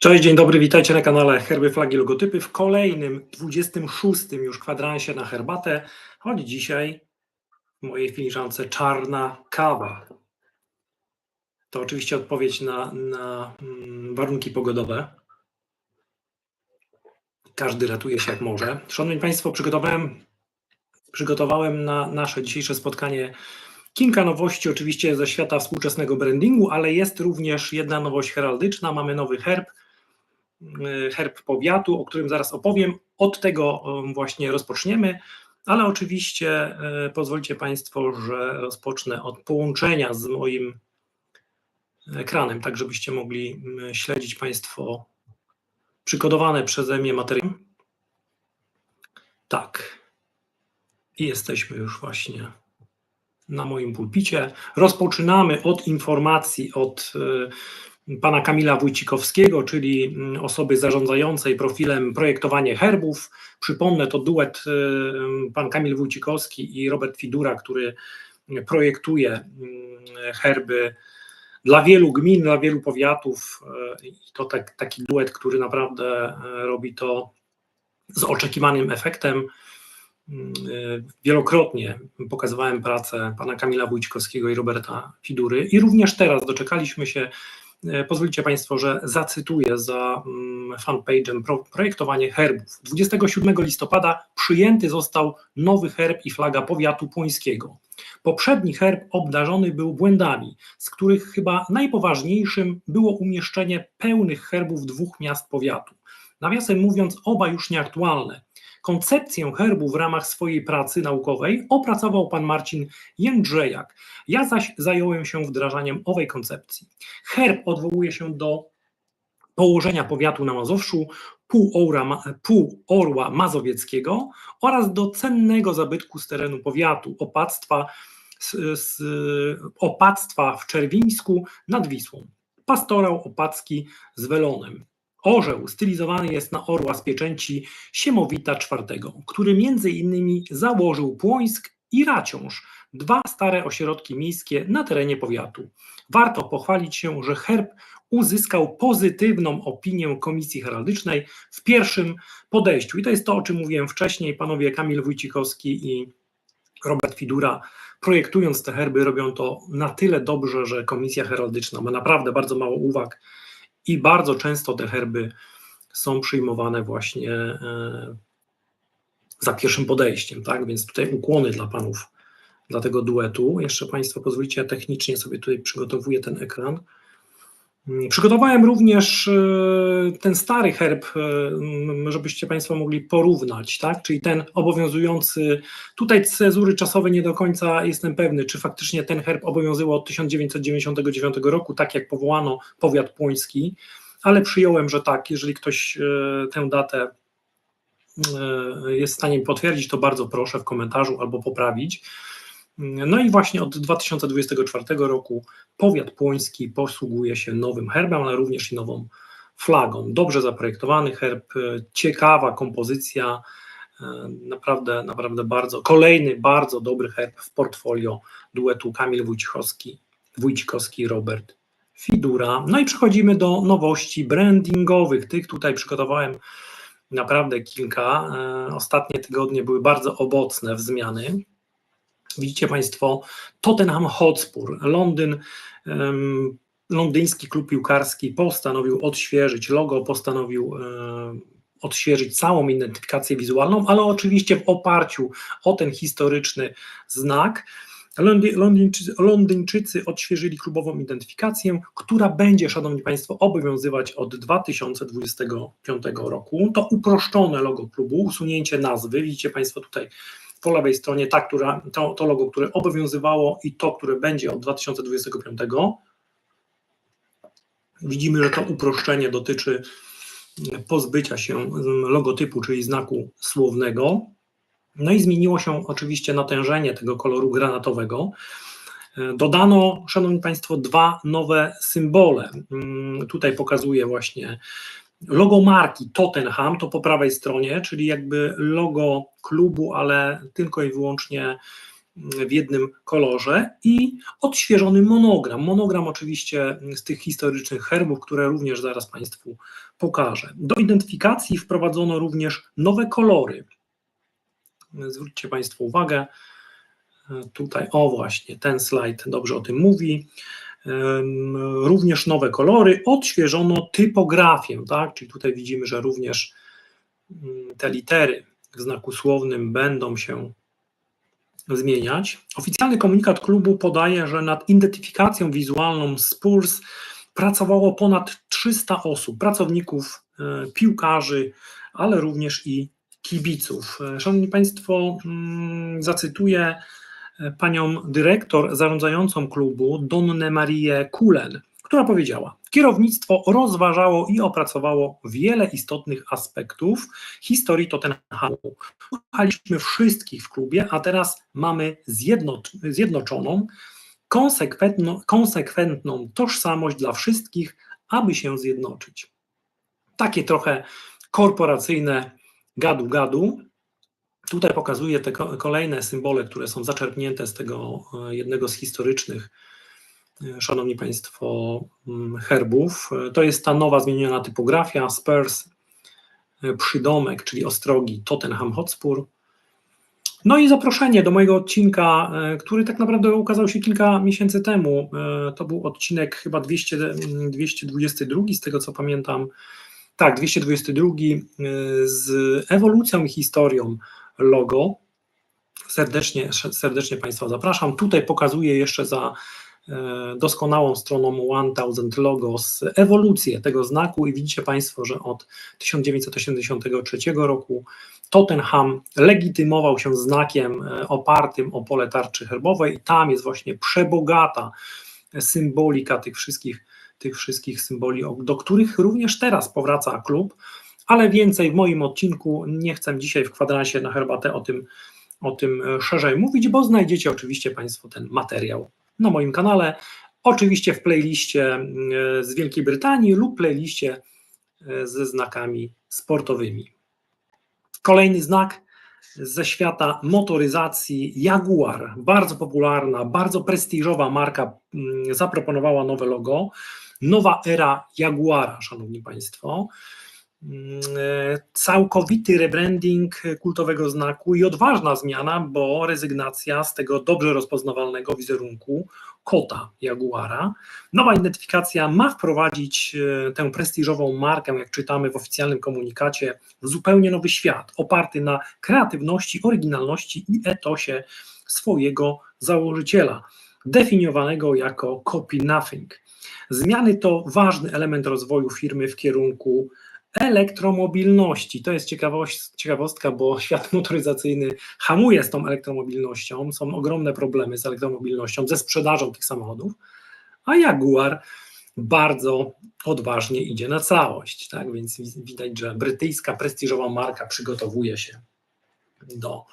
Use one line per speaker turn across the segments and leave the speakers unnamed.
Cześć, dzień dobry, witajcie na kanale Herby, Flagi, Logotypy w kolejnym, 26 już kwadransie na herbatę, choć dzisiaj w mojej filiżance czarna kawa. To oczywiście odpowiedź na, na mm, warunki pogodowe. Każdy ratuje się jak może. Szanowni Państwo, przygotowałem, przygotowałem na nasze dzisiejsze spotkanie kilka nowości, oczywiście ze świata współczesnego brandingu, ale jest również jedna nowość heraldyczna. Mamy nowy herb, herb powiatu, o którym zaraz opowiem. Od tego y, właśnie rozpoczniemy, ale oczywiście y, pozwólcie Państwo, że rozpocznę od połączenia z moim ekranem, tak żebyście mogli y, śledzić Państwo przygotowane przeze mnie materiały. Tak. I jesteśmy już właśnie na moim pulpicie. Rozpoczynamy od informacji od y, pana Kamila Wójcikowskiego, czyli mm, osoby zarządzającej profilem projektowanie herbów. Przypomnę, to duet y, pan Kamil Wójcikowski i Robert Fidura, który projektuje mm, herby dla wielu gmin, dla wielu powiatów. y, to tak, taki duet, który naprawdę y, robi to z oczekiwanym efektem. Y, Wielokrotnie pokazywałem pracę pana Kamila Wójcikowskiego i Roberta Fidury i również teraz doczekaliśmy się, y, pozwolicie Państwo, że zacytuję za mm, fanpage'em pro, projektowanie herbów. 27 listopada przyjęty został nowy herb i flaga powiatu płońskiego. Poprzedni herb obdarzony był błędami, z których chyba najpoważniejszym było umieszczenie pełnych herbów dwóch miast powiatu. Nawiasem mówiąc, oba już nieaktualne. Koncepcję herbu w ramach swojej pracy naukowej opracował pan Marcin Jędrzejak. Ja zaś zająłem się wdrażaniem owej koncepcji. Herb odwołuje się do położenia powiatu na Mazowszu, pół, orła, mazowieckiego oraz do cennego zabytku z terenu powiatu, opactwa, z, z, opactwa w Czerwińsku nad Wisłą. Pastorał opacki z welonem. Orzeł stylizowany jest na orła z pieczęci Siemowita IV, który między innymi założył Płońsk i Raciąż, dwa stare ośrodki miejskie na terenie powiatu. Warto pochwalić się, że herb uzyskał pozytywną opinię Komisji Heraldycznej w pierwszym podejściu. I to jest to, o czym mówiłem wcześniej. Panowie Kamil Wójcikowski i Robert Fidura, projektując te herby, robią to na tyle dobrze, że Komisja Heraldyczna ma naprawdę bardzo mało uwag i bardzo często te herby są przyjmowane właśnie e, za pierwszym podejściem, tak? Więc tutaj ukłony dla panów, dla tego duetu. Jeszcze Państwo pozwolicie, ja technicznie sobie tutaj przygotowuję ten ekran. Przygotowałem również e, ten stary herb, e, żebyście Państwo mogli porównać, tak? Czyli ten obowiązujący. Tutaj cezury czasowe nie do końca jestem pewny, czy faktycznie ten herb obowiązywał od 1999 roku, tak jak powołano powiat płoński, ale przyjąłem, że tak, jeżeli ktoś e, tę datę jest w stanie potwierdzić, to bardzo proszę w komentarzu albo poprawić. No i właśnie od 2024 roku powiat płoński posługuje się nowym herbem, ale również i nową flagą. Dobrze zaprojektowany herb, e, ciekawa kompozycja, e, naprawdę, naprawdę bardzo, kolejny bardzo dobry herb w portfolio duetu Kamil Wójcikowski, Wójcikowski Robert Fidura. No i przechodzimy do nowości brandingowych. Tych tutaj przygotowałem naprawdę kilka. E, Ostatnie tygodnie były bardzo owocne w zmiany. Widzicie Państwo, Tottenham Hotspur, Londyn, londyński klub piłkarski postanowił odświeżyć logo, postanowił em, odświeżyć całą identyfikację wizualną, ale oczywiście w oparciu o ten historyczny znak. Londy- Londyńczycy, Londyńczycy odświeżyli klubową identyfikację, która będzie, Szanowni Państwo, obowiązywać od 2025 roku. To uproszczone logo klubu, usunięcie nazwy. Widzicie Państwo tutaj po lewej stronie ta, która, to, to logo, które obowiązywało i to, które będzie od 2025. Widzimy, że to uproszczenie dotyczy pozbycia się logotypu, czyli znaku słownego. No i zmieniło się oczywiście natężenie tego koloru granatowego. Dodano, Szanowni Państwo, dwa nowe symbole. Mm, Tutaj pokazuję właśnie logo marki Tottenham, to po prawej stronie, czyli jakby logo klubu, ale tylko i wyłącznie w jednym kolorze i odświeżony monogram. Monogram oczywiście z tych historycznych herbów, które również zaraz Państwu pokażę. Do identyfikacji wprowadzono również nowe kolory. Zwróćcie Państwo uwagę, tutaj, o właśnie, ten slajd dobrze o tym mówi. Również nowe kolory, odświeżono typografię, tak? Czyli tutaj widzimy, że również mm, te litery w znaku słownym będą się zmieniać. Oficjalny komunikat klubu podaje, że nad identyfikacją wizualną Spurs pracowało ponad 300 osób, pracowników, e, piłkarzy, ale również i kibiców. E, szanowni Państwo, mm, zacytuję panią dyrektor zarządzającą klubu, Donnę Marię Kulen, która powiedziała: Kierownictwo rozważało i opracowało wiele istotnych aspektów historii Tottenhamu. Słuchaliśmy wszystkich w klubie, a teraz mamy zjednoczoną, konsekwentną, konsekwentną tożsamość dla wszystkich, aby się zjednoczyć. Takie trochę korporacyjne gadu-gadu. Tutaj pokazuję te kolejne symbole, które są zaczerpnięte z tego e, jednego z historycznych szanowni Państwo, mm, herbów. To jest ta nowa zmieniona typografia, Spurs, e, przydomek, czyli ostrogi Tottenham Hotspur. No i zaproszenie do mojego odcinka, e, który tak naprawdę ukazał się kilka miesięcy temu. E, to był odcinek chyba 200, 222, z tego co pamiętam. Tak, 222 z ewolucją i historią logo. Serdecznie, serdecznie Państwa zapraszam. Tutaj pokazuję jeszcze za E, doskonałą stroną 1000 Logos ewolucję tego znaku i widzicie Państwo, że od 1983 roku Tottenham legitymował się znakiem e, opartym o pole tarczy herbowej i tam jest właśnie przebogata symbolika tych wszystkich, tych wszystkich symboli, do których również teraz powraca klub, ale więcej w moim odcinku, nie chcę dzisiaj w kwadransie na herbatę o tym, o tym szerzej mówić, bo znajdziecie oczywiście Państwo ten materiał na moim kanale, oczywiście w playliście e, z Wielkiej Brytanii lub playliście e, ze znakami sportowymi. Kolejny znak ze świata motoryzacji Jaguar, bardzo popularna, bardzo prestiżowa marka zaproponowała nowe logo. Nowa era Jaguara, szanowni państwo. Mm, e, całkowity rebranding kultowego znaku i odważna zmiana, bo rezygnacja z tego dobrze rozpoznawalnego wizerunku kota Jaguara. Nowa identyfikacja ma wprowadzić e, tę prestiżową markę, jak czytamy w oficjalnym komunikacie, w zupełnie nowy świat, oparty na kreatywności, oryginalności i etosie swojego założyciela, definiowanego jako copy nothing. Zmiany to ważny element rozwoju firmy w kierunku elektromobilności. To jest ciekawostka, bo świat motoryzacyjny hamuje z tą elektromobilnością, są ogromne problemy z elektromobilnością, ze sprzedażą tych samochodów, a Jaguar bardzo odważnie idzie na całość. Tak? Więc widać, że brytyjska prestiżowa marka przygotowuje się do,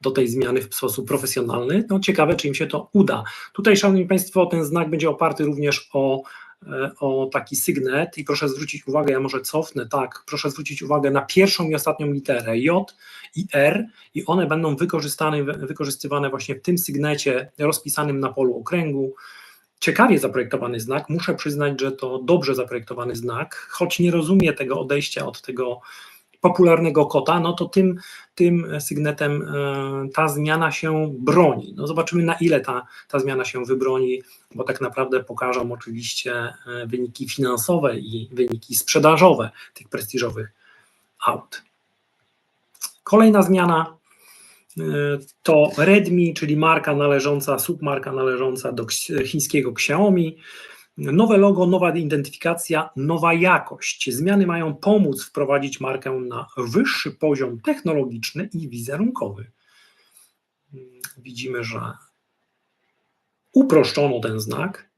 do tej zmiany w sposób profesjonalny. No ciekawe, czy im się to uda. Tutaj, Szanowni Państwo, ten znak będzie oparty również o o taki sygnet i proszę zwrócić uwagę, ja może cofnę, tak, proszę zwrócić uwagę na pierwszą i ostatnią literę J i R i one będą wykorzystane, wykorzystywane właśnie w tym sygnecie rozpisanym na polu okręgu. Ciekawie zaprojektowany znak, muszę przyznać, że to dobrze zaprojektowany znak, choć nie rozumie tego odejścia od tego popularnego kota, no to tym, tym sygnetem e, ta zmiana się broni. No zobaczymy na ile ta, ta zmiana się wybroni, bo tak naprawdę pokażą oczywiście e, wyniki finansowe i wyniki sprzedażowe tych prestiżowych aut. Kolejna zmiana e, to Redmi, czyli marka należąca, submarka należąca do chińskiego Xiaomi. Nowe logo, nowa identyfikacja, nowa jakość. Zmiany mają pomóc wprowadzić markę na wyższy poziom technologiczny i wizerunkowy. Widzimy, że uproszczono ten znak.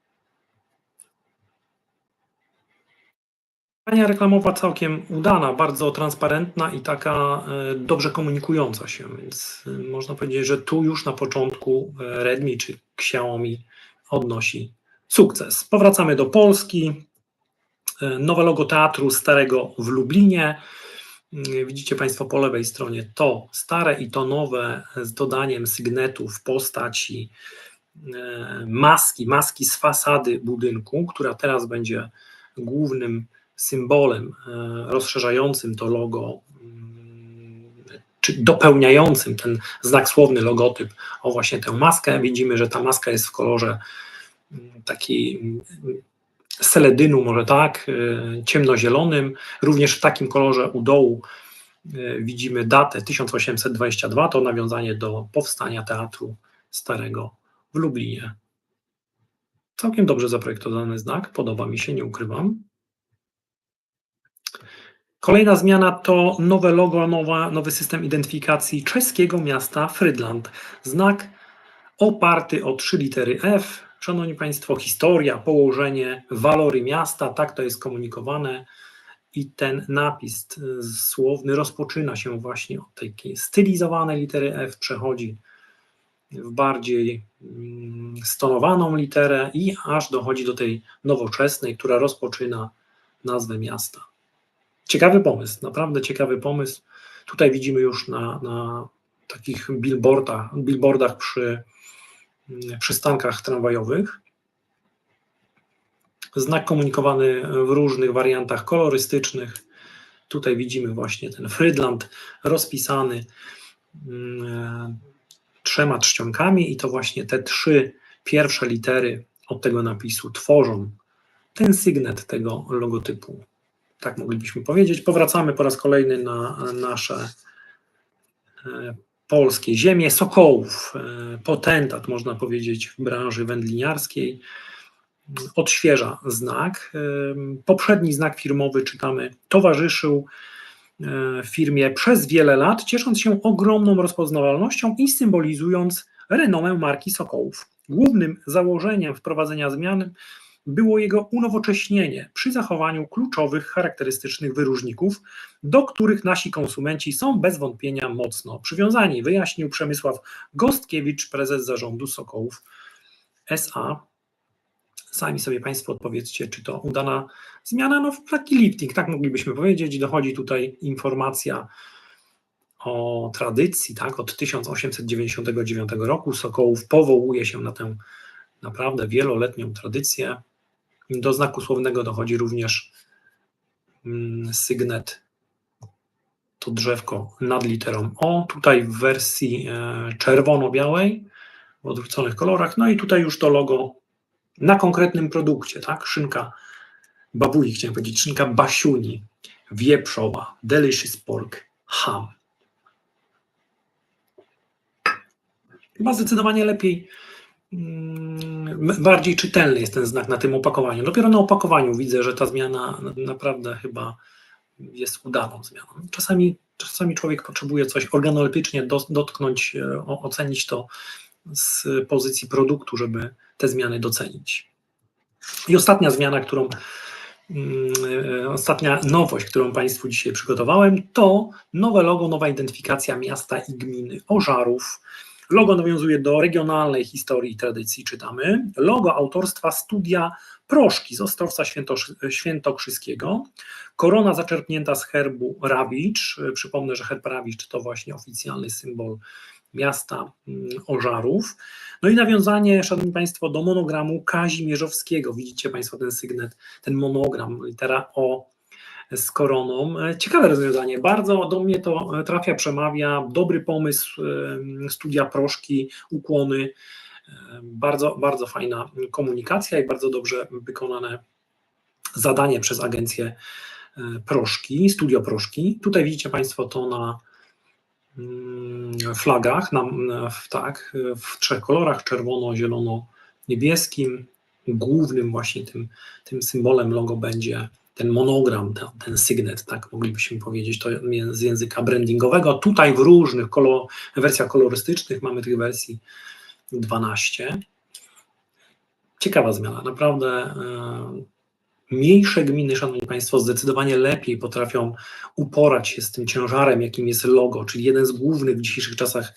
Kampania reklamowa całkiem udana, bardzo transparentna i taka e, dobrze komunikująca się, więc e, można powiedzieć, że tu już na początku e, Redmi czy Xiaomi odnosi sukces. Powracamy do Polski. E, nowe logo teatru starego w Lublinie. Mm, Widzicie Państwo po lewej stronie to stare i to nowe z dodaniem sygnetów w postaci e, maski, maski z fasady budynku, która teraz będzie głównym symbolem e, rozszerzającym to logo, mm, czy dopełniającym ten znak słowny logotyp o właśnie tę maskę. Widzimy, że ta maska jest w kolorze takiej mm, seledynu, może tak, e, ciemnozielonym, również w takim kolorze u dołu e, widzimy datę 1822, to nawiązanie do powstania Teatru Starego w Lublinie. Całkiem dobrze zaprojektowany znak, podoba mi się, nie ukrywam. Kolejna zmiana to nowe logo, nowa, nowy system identyfikacji czeskiego miasta Frydland. Znak oparty o trzy litery F. Szanowni Państwo, historia, położenie, walory miasta, tak to jest komunikowane. I ten napis słowny rozpoczyna się właśnie od takiej stylizowanej litery F, przechodzi w bardziej mm, stonowaną literę i aż dochodzi do tej nowoczesnej, która rozpoczyna nazwę miasta. Ciekawy pomysł, naprawdę ciekawy pomysł. Tutaj widzimy już na, na takich billboardach, billboardach przy przystankach tramwajowych. Znak komunikowany w różnych wariantach kolorystycznych. Tutaj widzimy właśnie ten Frydland rozpisany mm, trzema czcionkami i to właśnie te trzy pierwsze litery od tego napisu tworzą ten sygnet tego logotypu. Tak moglibyśmy powiedzieć. Powracamy po raz kolejny na nasze e, polskie ziemie. Sokołów, e, potentat można powiedzieć w branży wędliniarskiej, odświeża znak. E, poprzedni znak firmowy, czytamy, towarzyszył firmie przez wiele lat, ciesząc się ogromną rozpoznawalnością i symbolizując renomę marki Sokołów. Głównym założeniem wprowadzenia zmian było jego unowocześnienie przy zachowaniu kluczowych charakterystycznych wyróżników, do których nasi konsumenci są bez wątpienia mocno przywiązani, wyjaśnił Przemysław Gostkiewicz, prezes zarządu Sokołów SA. Sami sobie Państwo odpowiedzcie, czy to udana zmiana, no taki lifting, tak moglibyśmy powiedzieć. Dochodzi tutaj informacja o tradycji, tak, od 1899 roku Sokołów powołuje się na tę naprawdę wieloletnią tradycję. Do znaku słownego dochodzi również mm, sygnet, to drzewko nad literą O, tutaj w wersji e, czerwono-białej, w odwróconych kolorach, no i tutaj już to logo na konkretnym produkcie, tak, szynka babui, chciałem powiedzieć, szynka basiuni, wieprzowa, delicious pork, ham. Chyba zdecydowanie lepiej bardziej czytelny jest ten znak na tym opakowaniu. Dopiero na opakowaniu widzę, że ta zmiana naprawdę chyba jest udaną zmianą. Czasami, czasami człowiek potrzebuje coś organoleptycznie dotknąć, e, ocenić to z pozycji produktu, żeby te zmiany docenić. I ostatnia zmiana, którą mm, e, ostatnia nowość, którą Państwu dzisiaj przygotowałem, to nowe logo, nowa identyfikacja miasta i gminy Ożarów Logo nawiązuje do regionalnej historii i tradycji, czytamy. Logo autorstwa studia Proszki z Ostrowca Świętokrzyskiego. Korona zaczerpnięta z herbu Rawicz. Przypomnę, że herb Rawicz to właśnie oficjalny symbol miasta mm, Ożarów. No i nawiązanie, Szanowni Państwo, do monogramu Kazimierzowskiego. Widzicie Państwo ten sygnet, ten monogram, litera O z koroną. E, ciekawe rozwiązanie, bardzo do mnie to trafia, przemawia, dobry pomysł, e, studia proszki, ukłony, e, bardzo, bardzo fajna komunikacja i bardzo dobrze wykonane zadanie przez agencję Proszki, Studio Proszki. Tutaj widzicie Państwo to na mm, flagach, na, tak, w trzech kolorach, czerwono, zielono, niebieskim. Głównym właśnie tym, tym symbolem logo będzie ten monogram, ten, ten sygnet, tak moglibyśmy powiedzieć, to z języka brandingowego. Tutaj w różnych kolor, wersjach kolorystycznych mamy tych wersji 12. Ciekawa zmiana, naprawdę. E, mniejsze gminy, Szanowni Państwo, zdecydowanie lepiej potrafią uporać się z tym ciężarem, jakim jest logo, czyli jeden z głównych w dzisiejszych czasach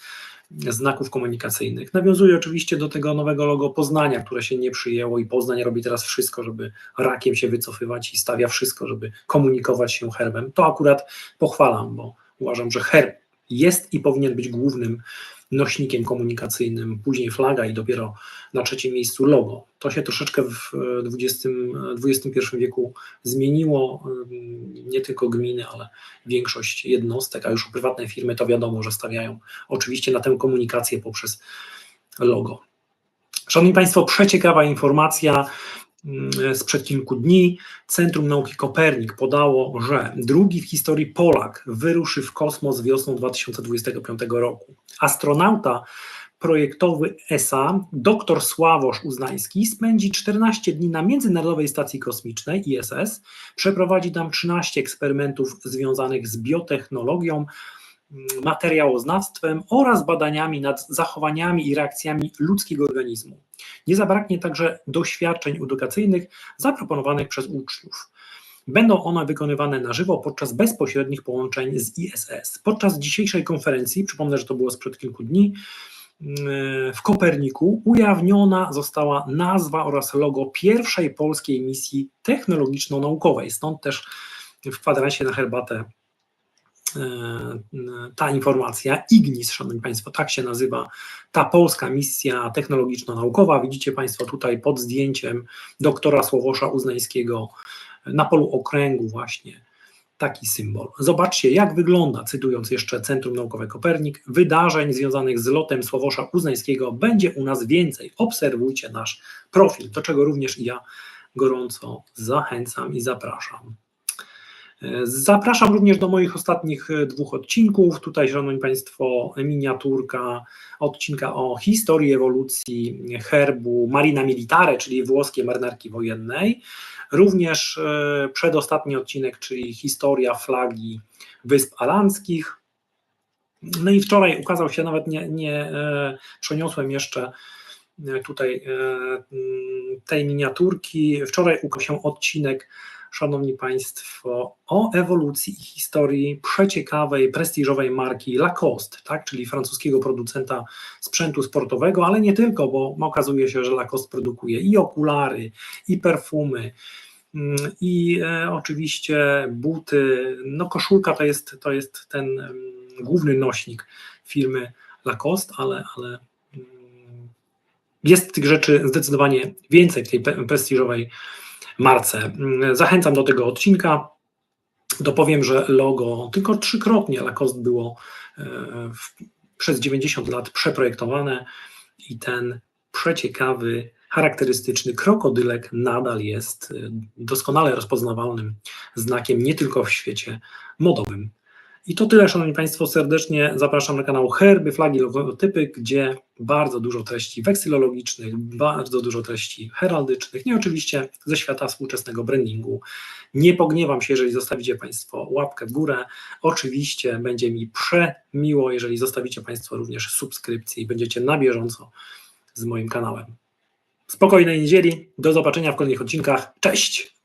znaków komunikacyjnych. Nawiązuje oczywiście do tego nowego logo Poznania, które się nie przyjęło i Poznań robi teraz wszystko, żeby rakiem się wycofywać i stawia wszystko, żeby komunikować się herbem. To akurat pochwalam, bo uważam, że herb jest i powinien być głównym nośnikiem komunikacyjnym, później flaga i dopiero na trzecim miejscu logo. To się troszeczkę w XX, XXI wieku zmieniło. Nie tylko gminy, ale większość jednostek, a już prywatne firmy to wiadomo, że stawiają oczywiście na tę komunikację poprzez logo. Szanowni Państwo, przeciekawa informacja sprzed kilku dni. Centrum Nauki Kopernik podało, że drugi w historii Polak wyruszy w kosmos wiosną 2025 roku. Astronauta projektowy ESA, dr Sławosz Uznański, spędzi 14 dni na Międzynarodowej Stacji Kosmicznej ISS, przeprowadzi tam 13 eksperymentów związanych z biotechnologią, materiałoznawstwem oraz badaniami nad zachowaniami i reakcjami ludzkiego organizmu. Nie zabraknie także doświadczeń edukacyjnych zaproponowanych przez uczniów. Będą one wykonywane na żywo podczas bezpośrednich połączeń z ISS. Podczas dzisiejszej konferencji, przypomnę, że to było sprzed kilku dni, w Koperniku ujawniona została nazwa oraz logo pierwszej polskiej misji technologiczno-naukowej. Stąd też w kwadransie na herbatę ta informacja. IGNIS, Szanowni Państwo, tak się nazywa ta polska misja technologiczno-naukowa. Widzicie Państwo tutaj pod zdjęciem doktora Słowosza Uznańskiego na polu okręgu właśnie taki symbol. Zobaczcie, jak wygląda, cytując jeszcze Centrum Naukowe Kopernik, wydarzeń związanych z lotem Słowosza Uznańskiego będzie u nas więcej. Obserwujcie nasz profil, do czego również ja gorąco zachęcam i zapraszam. Zapraszam również do moich ostatnich dwóch odcinków. Tutaj, Szanowni Państwo, miniaturka odcinka o historii ewolucji herbu Marina Militare, czyli włoskiej marynarki wojennej. Również e, przedostatni odcinek, czyli historia flagi Wysp Alandzkich. No i wczoraj ukazał się, nawet nie, nie e, przeniosłem jeszcze e, tutaj tej miniaturki. Wczoraj ukazał się odcinek Szanowni Państwo, o ewolucji i historii przeciekawej, prestiżowej marki Lacoste, tak, czyli francuskiego producenta sprzętu sportowego, ale nie tylko, bo okazuje się, że Lacoste produkuje i okulary, i perfumy, mm, i e, oczywiście buty. No, koszulka to jest, to jest ten um, główny nośnik firmy Lacoste, ale, ale um, jest tych rzeczy zdecydowanie więcej w tej prestiżowej marce. Zachęcam do tego odcinka. Dopowiem, że logo tylko trzykrotnie Lacoste było e, w, przez 90 lat przeprojektowane i ten przeciekawy, charakterystyczny krokodylek nadal jest e, doskonale rozpoznawalnym znakiem nie tylko w świecie modowym. I to tyle, Szanowni Państwo, serdecznie zapraszam na kanał Herby, Flagi, Logotypy, gdzie bardzo dużo treści weksylologicznych, bardzo dużo treści heraldycznych, nie oczywiście ze świata współczesnego brandingu. Nie pogniewam się, jeżeli zostawicie Państwo łapkę w górę. Oczywiście będzie mi przemiło, jeżeli zostawicie Państwo również subskrypcję i będziecie na bieżąco z moim kanałem. Spokojnej niedzieli, do zobaczenia w kolejnych odcinkach. Cześć!